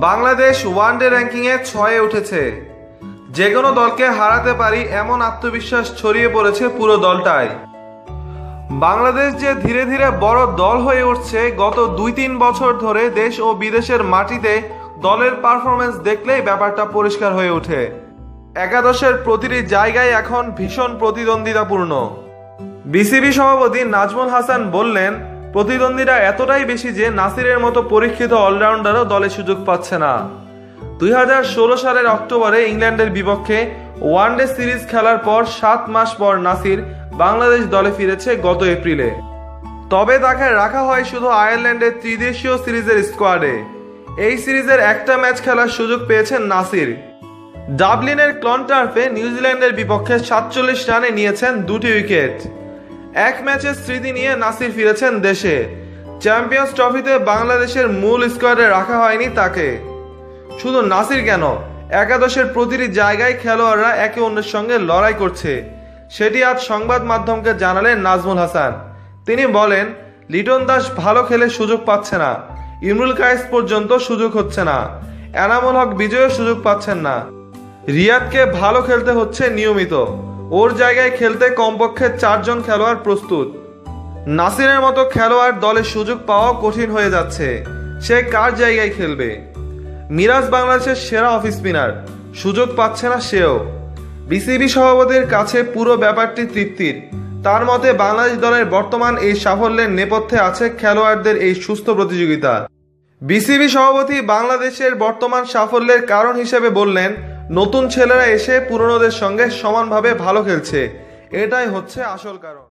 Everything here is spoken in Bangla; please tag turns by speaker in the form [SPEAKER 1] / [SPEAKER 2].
[SPEAKER 1] বাংলাদেশ ওয়ান ওয়ানডে র্যাঙ্কিংয়ে ছয়ে উঠেছে। যে কোনো দলকে হারাতে পারি এমন আত্মবিশ্বাস ছড়িয়ে পড়েছে পুরো দলটায়। বাংলাদেশ যে ধীরে ধীরে বড় দল হয়ে উঠছে, গত দুই তিন বছর ধরে দেশ ও বিদেশের মাটিতে দলের পারফরমেন্স দেখলেই ব্যাপারটা পরিষ্কার হয়ে ওঠে। একাদশের প্রতিটি জায়গায় এখন ভীষণ প্রতিদ্বন্দ্বিতাপূর্ণ। বিসিবি সভাপতি নাজমুল হাসান বললেন প্রতিদ্বন্দ্বীরা এতটাই বেশি যে নাসিরের মতো পরীক্ষিত অলরাউন্ডারও দলে সুযোগ পাচ্ছে না। দুই হাজার ষোলো সালের অক্টোবরে ইংল্যান্ডের বিপক্ষে ওয়ানডে সিরিজ খেলার পর সাত মাস পর নাসির বাংলাদেশ দলে ফিরেছে গত এপ্রিলে। তবে তাকে রাখা হয় শুধু আয়ারল্যান্ডের ত্রিদেশীয় সিরিজের স্কোয়াডে। এই সিরিজের একটা ম্যাচ খেলার সুযোগ পেয়েছেন নাসির। ডাবলিনের ক্লনটার্ফে নিউজিল্যান্ডের বিপক্ষে সাতচল্লিশ রানে নিয়েছেন দুটি উইকেট। এক ম্যাচের স্মৃতি নিয়ে নাসির ফিরেছেন দেশে। চ্যাম্পিয়ন্স ট্রফিতে বাংলাদেশের মূল স্কোয়াডে রাখা হয়নি তাকে। শুধু নাসির কেন, একাদশের প্রতিটি জায়গায় খেলোয়াড়রা একে অন্যের সঙ্গে লড়াই করছে। সেটি আজ সংবাদ মাধ্যমকে জানালেন নাজমুল হাসান। তিনি বলেন, লিটন দাস ভালো খেলে সুযোগ পাচ্ছে না। ইমরুল কায়েস পর্যন্ত সুযোগ হচ্ছে না। এনামুল হক বিজয়ও সুযোগ পাচ্ছেন না। রিয়াদকে ভালো খেলতে হচ্ছে নিয়মিত। ওর জায়গায় খেলতে কমপক্ষে চারজন খেলোয়াড় প্রস্তুত। নাসিরের মতো খেলোয়াড় দলে সুযোগ পাওয়া কঠিন হয়ে যাচ্ছে। সে কার জায়গায় খেলবে? মিরাজ বাংলাদেশের সেরা অফ স্পিনার। সুযোগ পাচ্ছে না সেও। বিসিবি সভাপতির কাছে পুরো ব্যাপারটি তৃপ্তির। তার মতে, বাংলাদেশ দলের বর্তমান এই সাফল্যের নেপথ্যে আছে খেলোয়াড়দের এই সুস্থ প্রতিযোগিতা। বিসিবি সভাপতি বাংলাদেশের বর্তমান সাফল্যের কারণ হিসেবে বললেন নতুন ছেলেরা এসে পুরনোদের সঙ্গে সমানভাবে ভালো খেলছে। এটাই হচ্ছে আসল কারণ।